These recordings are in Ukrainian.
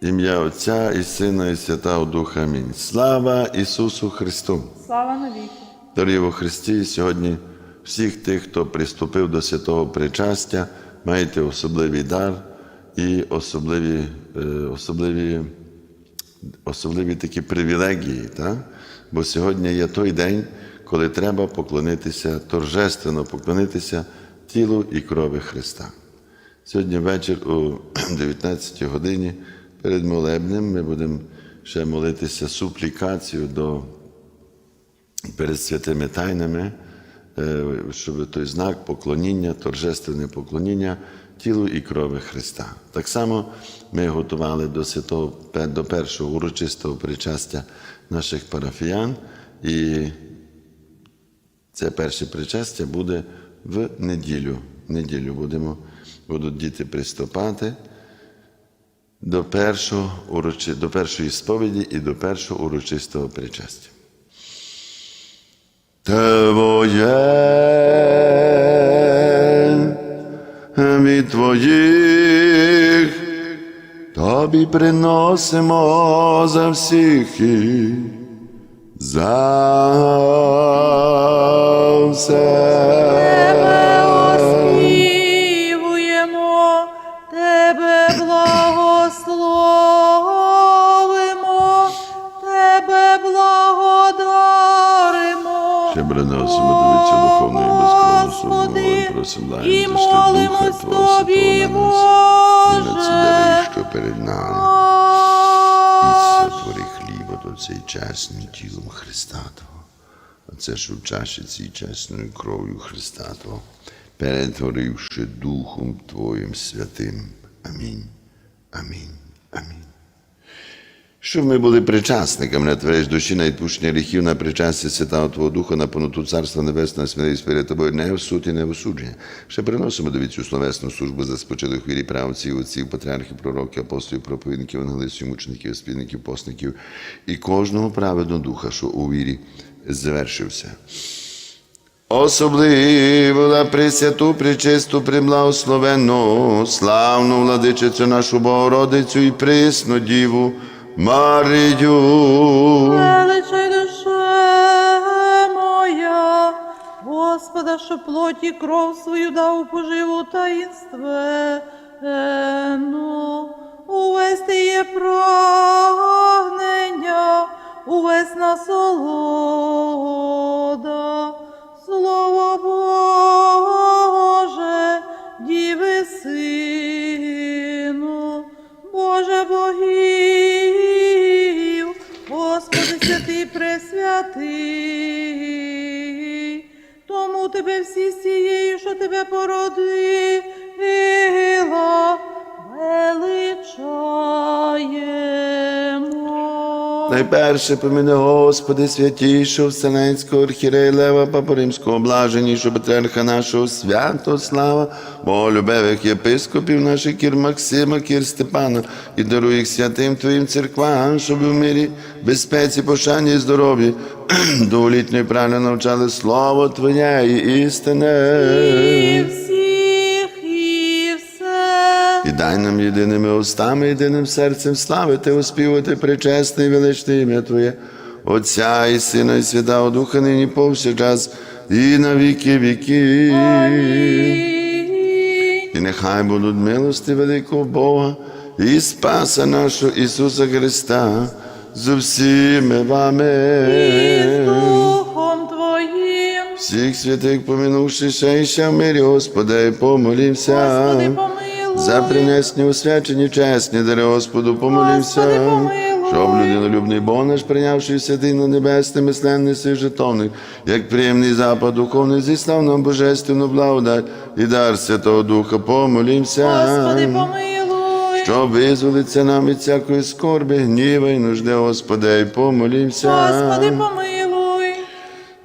Ім'я Отця і Сина, і Святого Духа. Амінь. Слава Ісусу Христу! Слава навіки. Дорогі во Христі, сьогодні всіх тих, хто приступив до святого причастя, маєте особливий дар і особливі, е, особливі, особливі такі привілегії. Так? Бо сьогодні є той день, коли треба поклонитися, торжественно поклонитися тілу і крові Христа. Сьогодні вечір о 19 годині перед молебнем ми будемо ще молитися суплікацію до перед святими тайнами, е, щоб той знак поклоніння, торжественне поклоніння тілу і крові Христа. Так само ми готували до святого до першого урочистого причастя наших парафіян, і це перше причастя буде в неділю. В неділю будемо, будуть діти приступати до, першого, до першої сповіді і до першого урочистого причастя. Твоє від Твоїх Тобі приносимо за всіх і за все. Благодаримо. Ще приносимо тобі цю духовну і безкровну Господи, і Духа молимось Твого Тобі, Святого на нас, і на ці дари, що перед нами. І сотвори хліба до цей чесним тілом Христа Твого. А це ж у чаші цій чесною кров'ю Христа Твого, перетворивши Духом Твоїм святим. Амінь. Амінь. Амінь. Щоб ми були причасниками на твердь душі на відпущення гріхів, на причастя Святого Твого Духа, на поноту Царства Небесного, смирись перед Тобою, не в суд і не в осудження. Ще приносимо до цю словесну службу за спочаток вірі правців, отців, патріархів, пророків, апостолів, проповідників, евангелистів, мучеників, спільників, посників і кожного праведного духа, що у вірі звершився. Особливо на пресвяту, пречисту, приблагословенну, славну владичицю нашу Богородицю і присну Діву Марію. Величай душе моя, Господа, що плоті кров свою дав поживу таїнственну. Увесь ти є прагнення, увесь насолода. Слово Боже, діви сину, Боже богів, Найперше поміни Господи, святішого Вселенського архірея Лева, Папа Римського, блаженнішого Патріарха нашого Святослава, боголюбевих єпископів наших Кір Максима, Кір Степана, і даруй їх святим Твоїм церквам, щоб у мирі, безпеці, пошані і здоров'ї довголітньо і правильно навчали Слово Твоє і істине. Дай нам єдиними устами, єдиним серцем славити, оспівати причесне і величне ім'я Твоє, Отця і Сина, і Святого Духа, нині повсякчас, і на віки віки. І нехай будуть милости великого Бога і Спаса нашого Ісуса Христа з усіми вами. І з Духом Твоїм. Всіх святих помінувши ще і ще в мирі, Господи, помолімся. Господи, помилуй. За принесені освячені чесні дари Господу помилуй. щоб людинолюбний Бог наш, прийнявши святий на небесне, мисленний сей житовник, як приємний запад духовний, зіслав нам божественну благодать і дар Святого Духа, помолімся, Господи, помилуй. щоб визволиться нам від всякої скорби, гніва і нужди, Господи, і помолімся. Господи, помилуй.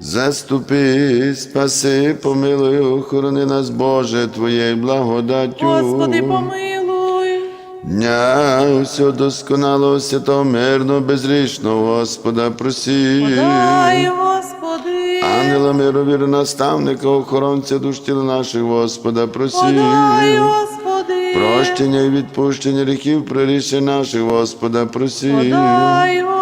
Заступи, спаси, помилуй, охорони нас, Боже, Твоєю благодаттю. Господи, помилуй. Дня усього досконалого, святого, мирного, безрічного, Господа, просі. Дай, Господи. Ангела миру, віру, наставника, охоронця душ тіла наших, Господа, просі. Подай, Господи. Прощення і відпущення гріхів, проріше наших, Господа, просі. Подай, Господи.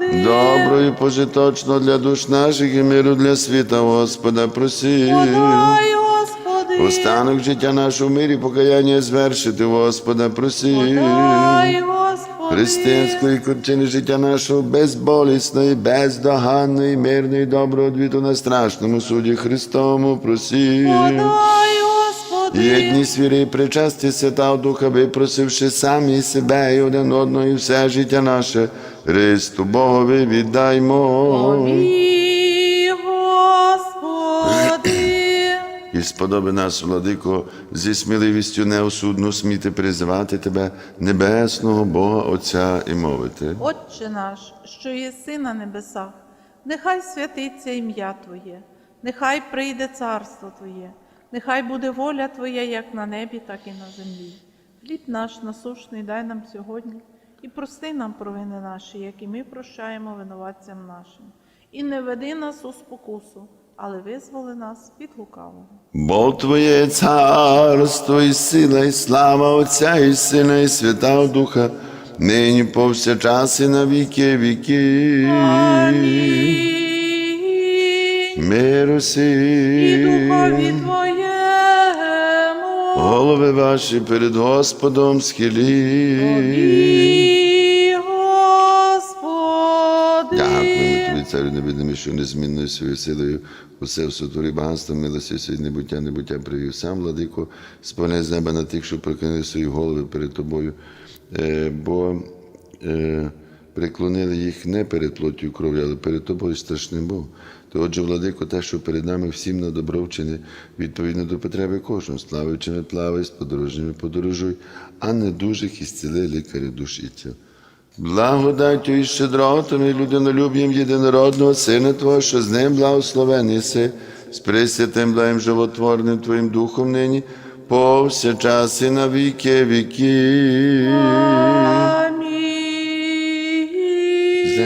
Добро і пожиточно для душ наших і миру для світа, Господа, просі. Подай, Господи. Останок життя нашого мирі, покаяння звершити, Господа, просі. Подай, Господи. Християнської кончини життя нашого безболісної, бездоганної, мирної, доброго одвіту на страшному суді Христому, просі. Подай. Єдність віри і причасті Святого Духа, випросивши самі себе і один одного, і все життя наше, Христу Богові віддаймо. І сподоби нас, владико, зі сміливістю неосудно сміти призивати Тебе, небесного Бога Отця і мовити. Отче наш, що єси на небесах, нехай святиться ім'я Твоє, нехай прийде царство Твоє, нехай буде воля Твоя як на небі, так і на землі. Хліб наш насушний дай нам сьогодні і прости нам провини наші, як і ми прощаємо винуватцям нашим. І не веди нас у спокусу, але визволи нас від лукавого. Бо Твоє царство і сила, і слава Отця і Сина, і Святого Духа, нині повсякчас і на віки віки. Амінь. Миру І духові Твоєму. Голови ваші перед Господом схилі. Господи. Дякуємо тобі, царю невидимий, що незмінною своєю силою усе в сотворі багатство, милості свої небуття, небуття привів сам, владико, сповняй з неба на тих, що проклинили свої голови перед тобою, е, бо е, приклонили їх не перед плоттю і кров'ю, але перед тобою страшним Богом. То отже, владико, те, що перед нами всім на добро вчини, відповідно до потреби кожного, славичими плавай, з подорожніми подорожуй, а недужих ісціли лікарі душі і тіл. Благодаттю і щедротом і людинолюб'ям єдинородного Сина Твого, що з ним благословений си, з присвятим благим животворним Твоїм Духом нині, повсякчас і на віки віки.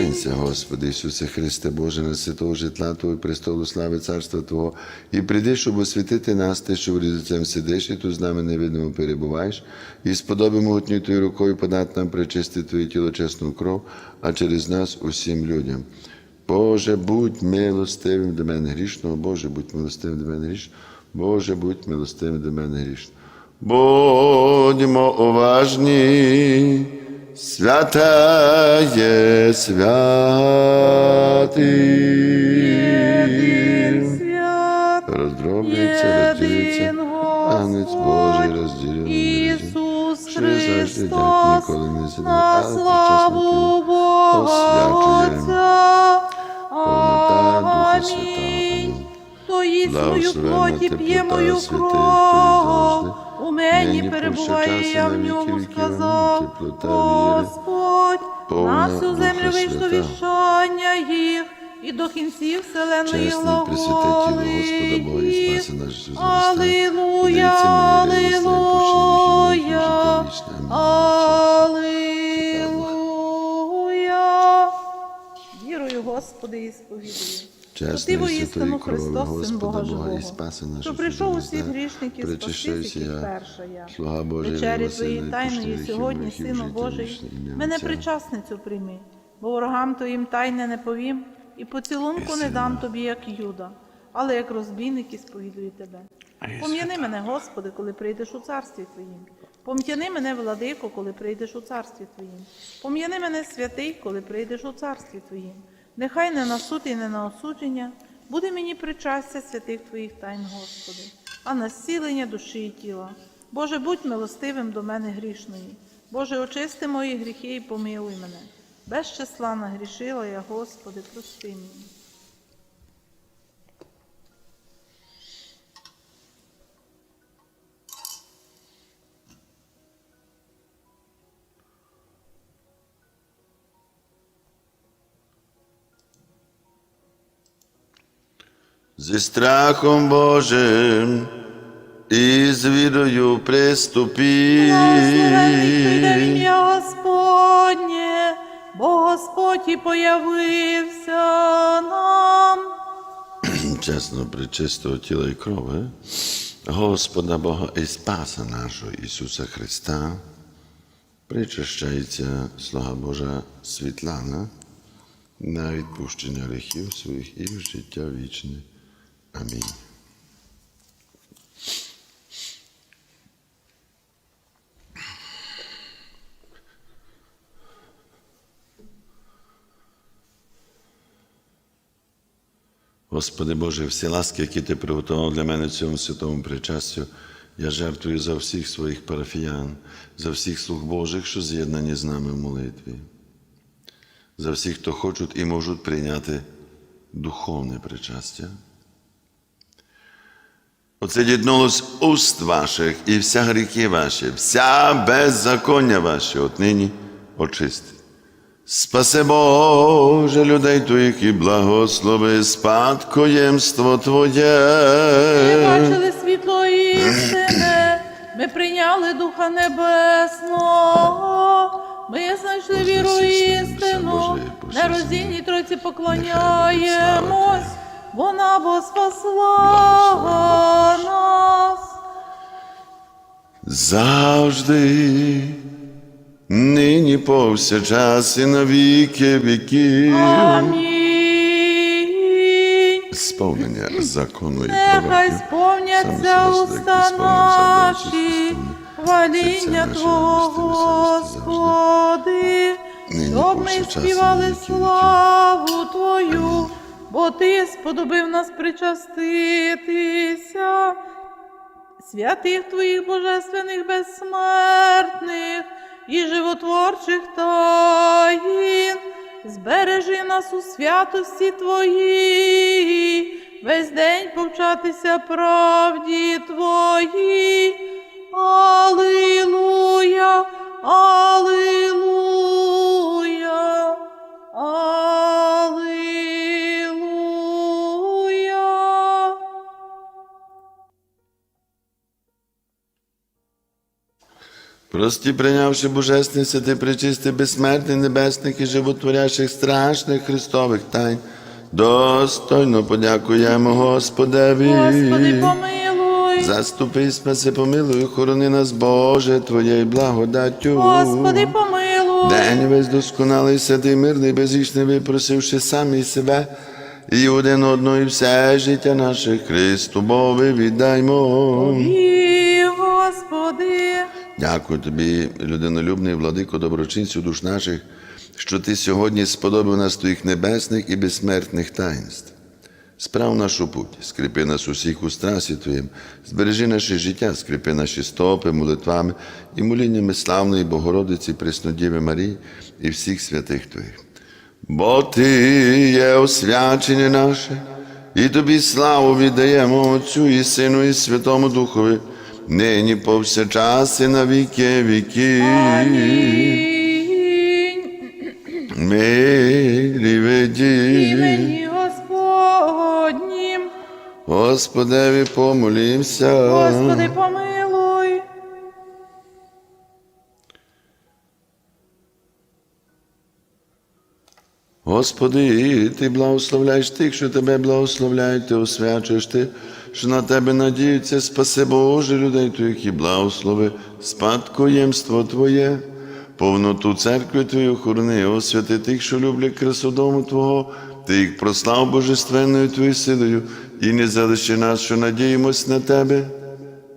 Амінь. Господи Ісусе Христе, Боже, на святого житла Твого престолу слави Царства Твого, і прийди, щоб освятити нас, Ти, що в лицем сидиш, і тут з нами невидимо перебуваєш, і сподоби могутньою Твоєю рукою подати нам причисти Твоє тіло чесну кров, а через нас усім людям. Боже, будь милостивим до мене грішного, Боже, будь милостивим до мене грішного, Боже, будь милостивим до мене грішного. Будьмо уважні, святає святим. Свят, Роздробляється, розділиться, Агнець Божий розділений. Ісус Христос, на славу Бога Отця. Амінь. Хто їсть мою плоті, п'є мою кров, нині перебуває, я в ньому сказав, Господь, на Духа землю вийшло віщання їх, і до кінців вселеної Ісус Алілуя, Алілуя, Алілуя. Вірую, Господи, і сповідую. Ти Чесне святої крови Христос, Син Господа Бога і спаси наш що прийшов у світ грішників всіх я, перша я. слуга Божий, Вечері твої тайної сьогодні, Сину Божий, мене причасницю прийми, бо ворогам твоїм тайне не повім, і поцілунку не дам тобі, як Юда, але як розбійник і сповідую тебе. Пом'яни мене, Господи, коли прийдеш у царстві Твоїм. Пом'яни мене, владико, коли прийдеш у царстві Твоїм. Пом'яни мене, святий, коли прийдеш у царстві Твоїм. Нехай не на суд і не на осудження буде мені причастя святих Твоїх тайн, Господи, а на зцілення душі і тіла. Боже, будь милостивим до мене грішної. Боже, очисти мої гріхи і помилуй мене. Без числа нагрішила я, Господи, прости мені. Зі страхом Божим і з вірою приступі. Благословений, ім'я Господнє, бо Господь і появився нам. Чесно, причистого тіла і крови. Господа Бога і Спаса нашого Ісуса Христа, причащається слуга Божа Світлана на відпущення гріхів своїх і життя вічне. Амінь. Господи Боже, всі ласки, які Ти приготував для мене в цьому святому причастю, я жертвую за всіх своїх парафіян, за всіх слуг Божих, що з'єднані з нами в молитві, за всіх, хто хочуть і можуть прийняти духовне причастя. Оце діднулось уст ваших і вся гріхи ваші, вся беззаконня ваші отнині очисти. Спаси Боже людей Твоїх і благослови спадкоємство Твоє. Ми бачили світло істини, ми прийняли Духа Небесного, ми знайшли віру істину, Боже, нероздільній Тройці поклоняємось, вона бо спасла нас. Завжди, нині повсякчас і на віки віків. Амінь. Сповнення закону і Нехай сповняться уста наші, Божий хваління Твого. Господи, щоб ми співали славу бо Ти сподобив нас причаститися, святих Твоїх божественних безсмертних і животворчих таїн, збережи нас у святості Твоїй, весь день повчатися правді Твоїй. Алілуя, Алілуя, Алілуя. Прості, прийнявши божественний святий причистий, безсмертний, небесних і животворящих страшних Христових тайн, достойно подякуємо Господеві. Господи, помилуй. Заступи, спаси, помилуй, охорони нас, Боже, Твоєю благодаттю. Господи, помилуй. День весь досконалий, святий, мирний, безгрішний, випросивши самі себе і один одного, і все життя наше Христу Бові віддаймо. І, Господи, Дякую тобі, людинолюбний владико, доброчинцю душ наших, що ти сьогодні сподобав нас твоїх небесних і безсмертних таїнств. Справ нашу путь, скріпи нас усіх у страсі Твоїм, збережи наше життя, скріпи наші стопи, молитвами і моліннями славної Богородиці, Преснодіви Марії і всіх святих Твоїх. Бо Ти є освячення наше, і Тобі славу віддаємо Отцю і Сину, і Святому Духові, нині повсякчас і на віки віки. Милі веді, Господнім, Господеві помолімся. Господи, помилуй. Господи, Ти благословляєш тих, що Тебе благословляють, Ти освячуєш ти, що на Тебе надіються, спаси Боже людей Твоїх і благослови спадкоємство Твоє, повноту церкви Твою охорони, освяти тих, що люблять красу дому Твого, Ти їх прослав Божественною Твоєю силою, і не залиши нас, що надіємось на Тебе.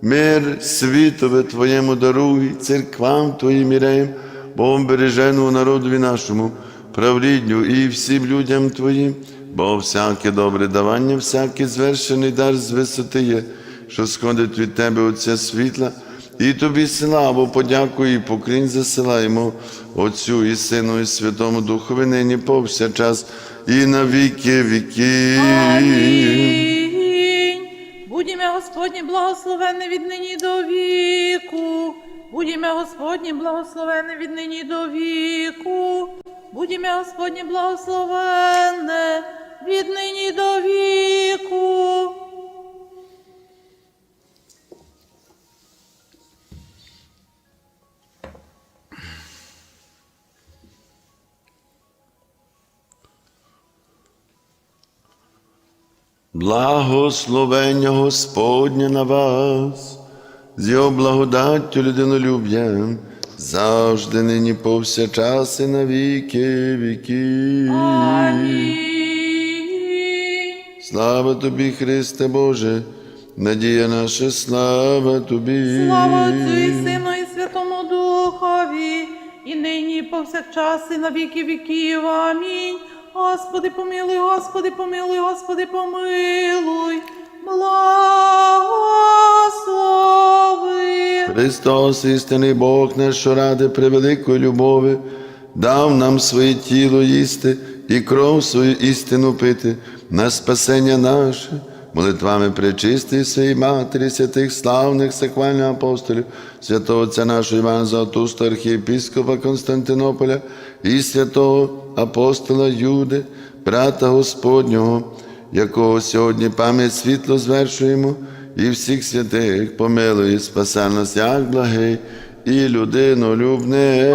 Мир світове Твоєму даруй, церквам Твоїм іреєм, Богом бережену народові нашому, правлінню і всім людям Твоїм, бо всяке добре давання, всякий звершений дар з висоти є, що сходить від Тебе Отця світла, і Тобі славу, подяку і поклінь засилаємо Отцю і Сину, і Святому Духові нині повсякчас і на віки віків. Амінь. Господні благословенне від нині до віку. Будіме Господні благословенне від нині до віку. Будіме Господні благословенне від нині до віку. Благословення Господня на вас, з його благодаттю людинолюб'ям, завжди нині повсякчас і на віки. Амінь. Слава тобі, Христе Боже, надія наша, слава тобі. Слава Отцю і Сину і Святому Духові, і нині і повсякчас і на віки віків. Амінь. Господи, помилуй, Господи, помилуй, Господи, помилуй. Благослови. Христос, істинний Бог наш, що ради превеликої любові, дав нам своє тіло їсти і кров свою істину пити на спасення наше, молитвами пречистої своєї Матері, святих славних саквальних апостолів, святого Отця нашого Івана Золотуста, архієпіскопа Константинополя і святого апостола Юди, брата Господнього, якого сьогодні пам'ять світло звершуємо, і всіх святих помилуй, спасе нас, як благий і людинолюбний.